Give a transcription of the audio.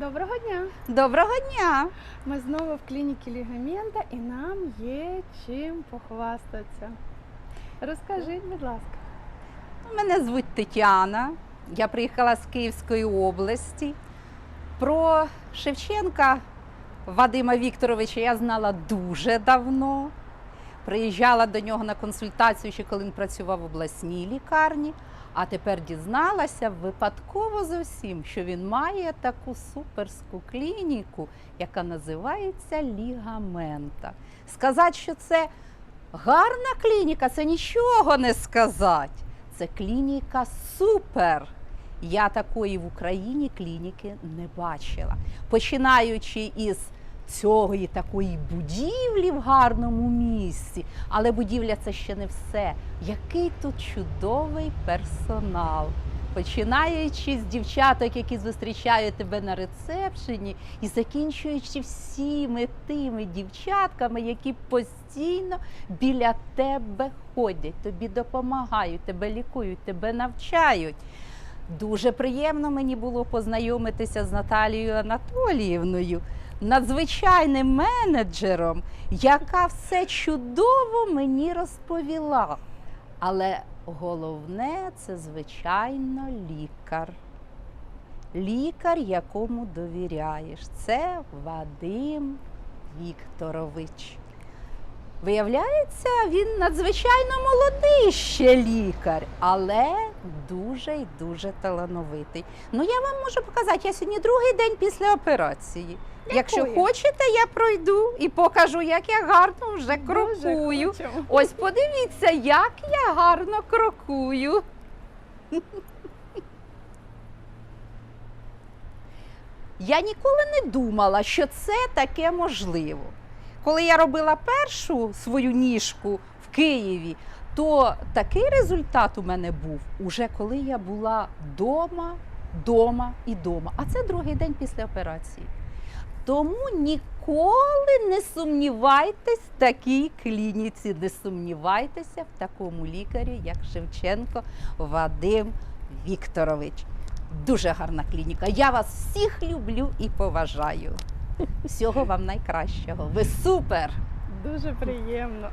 Доброго дня! Доброго дня! Ми знову в клініці Лігамента і нам є чим похвастатися. Розкажіть, будь ласка. Мене звуть Тетяна. Я приїхала з Київської області. Про Шевченка Вадима Вікторовича я знала дуже давно. Приїжджала до нього на консультацію, ще коли він працював в обласній лікарні. А тепер дізналася випадково зовсім, що він має таку суперську клініку, яка називається Лігамента. Сказати, що це гарна клініка, це нічого не сказати. Це клініка супер. Я такої в Україні клініки не бачила. Починаючи із цієї такої будівлі в гарному місці. Але будівля це ще не все. Який тут чудовий персонал. Починаючи з дівчаток, які зустрічають тебе на рецепшені, і закінчуючи всіми тими дівчатками, які постійно біля тебе ходять, тобі допомагають, тебе лікують, тебе навчають. Дуже приємно мені було познайомитися з Наталією Анатоліївною, надзвичайним менеджером, яка все чудово мені розповіла. Але головне це, звичайно, лікар. Лікар, якому довіряєш. Це Вадим Вікторович. Виявляється, він надзвичайно молодий ще лікар, але дуже і дуже талановитий. Ну, я вам можу показати, я сьогодні другий день після операції. Якщо хочете, я пройду і покажу, як я гарно вже крокую. Ось подивіться, як я гарно крокую. Я ніколи не думала, що це таке можливо. Коли я робила першу свою ніжку в Києві, то такий результат у мене був уже коли я була дома, дома і дома. А це другий день після операції. Тому ніколи не сумнівайтесь в такій клініці, не сумнівайтеся в такому лікарі, як Шевченко Вадим Вікторович. Дуже гарна клініка. Я вас всіх люблю і поважаю. Всього вам найкращого. Ви супер! Дуже приємно.